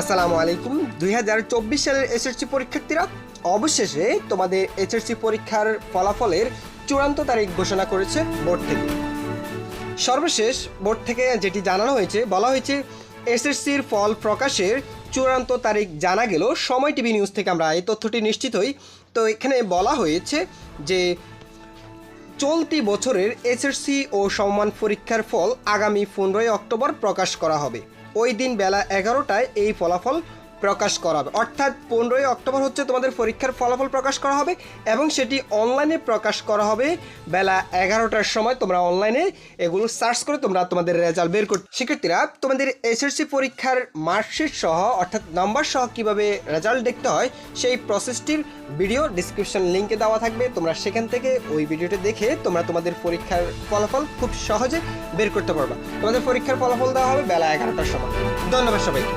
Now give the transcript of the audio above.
আসসালামু আলাইকুম। দুই হাজার চব্বিশ সালের এসএসসি পরীক্ষার্থীরা, অবশেষে তোমাদের এসএসসি পরীক্ষার ফলাফলের চূড়ান্ত তারিখ ঘোষণা করেছে বোর্ড থেকে। সর্বশেষ বোর্ড থেকে যেটি জানানো হয়েছে, বলা হয়েছে এসএসসির ফল প্রকাশের চূড়ান্ত তারিখ জানা গেল সময় টিভি নিউজ থেকে আমরা। এই তথ্যটি নিশ্চিত হই। তো এখানে বলা হয়েছে যে চলতি বছরের এসএসসি ও সম্মান পরীক্ষার ফল আগামী পনেরোই অক্টোবর প্রকাশ করা হবে। ওই দিন বেলা এগারোটায় এই ফলাফল প্রকাশ করা হবে। অর্থাৎ পনেরোই অক্টোবর হচ্ছে তোমাদের পরীক্ষার ফলাফল প্রকাশ করা হবে এবং সেটি অনলাইনে প্রকাশ করা হবে। বেলা এগারোটার সময় তোমরা অনলাইনে এগুলো সার্চ করে তোমরা তোমাদের রেজাল্ট বের করতে শিক্ষার্থীরা, তোমাদের এসএসসি পরীক্ষার মার্কশিট সহ, অর্থাৎ নাম্বার সহ কীভাবে রেজাল্ট দেখতে হয়, সেই প্রসেসটির ভিডিও ডিসক্রিপশন লিঙ্কে দেওয়া থাকবে। তোমরা সেখান থেকে ওই ভিডিওটি দেখে তোমরা তোমাদের পরীক্ষার ফলাফল খুব সহজে বের করতে পারবা। তোমাদের পরীক্ষার ফলাফল দেওয়া হবে বেলা এগারোটার সময়। ধন্যবাদ সবাইকে।